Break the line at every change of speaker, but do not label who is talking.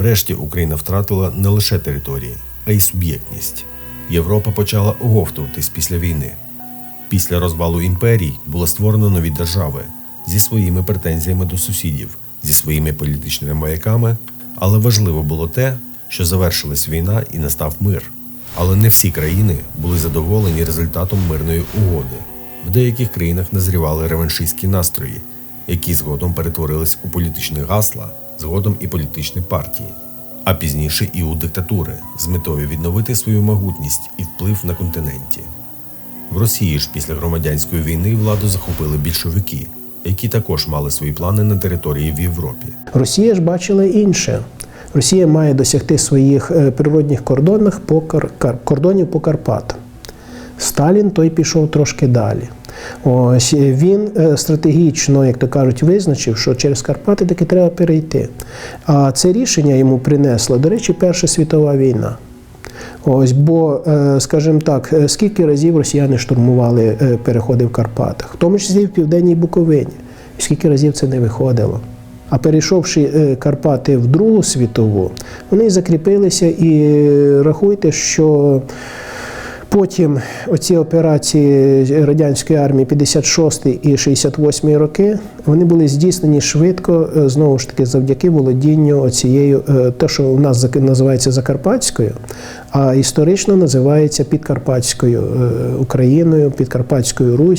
Врешті Україна втратила не лише території, а й суб'єктність. Європа почала оговтуватись після війни. Після розвалу імперій було створено нові держави зі своїми претензіями до сусідів, зі своїми політичними маяками. Але важливо було те, що завершилась війна і настав мир. Але не всі країни були задоволені результатом мирної угоди. В деяких країнах назрівали реваншистські настрої, які згодом перетворились у політичні гасла, згодом і політичні партії, а пізніше і у диктатури з метою відновити свою могутність і вплив на континенті. В Росії ж після громадянської війни владу захопили більшовики, які також мали свої плани на території в Європі.
Росія ж бачила інше. Росія має досягти своїх е, природних кордонів по Карпатам. Сталін той пішов трошки далі. Ось він е, стратегічно, як то кажуть, визначив, що через Карпати таки треба перейти. А це рішення йому принесла, до речі, Перша світова війна. Ось, бо, е, скажімо так, е, скільки разів росіяни штурмували переходи в Карпатах, в тому числі в Південній Буковині. І скільки разів це не виходило. А перейшовши Карпати в Другу світову, вони закріпилися і рахуйте, що Потім оці операції радянської армії 56 і 68 роки вони були здійснені швидко, е, знову ж таки, завдяки володінню оцією, е, те, що у нас називається Закарпатською, а історично називається Підкарпатською е, Україною, Підкарпатською Русь.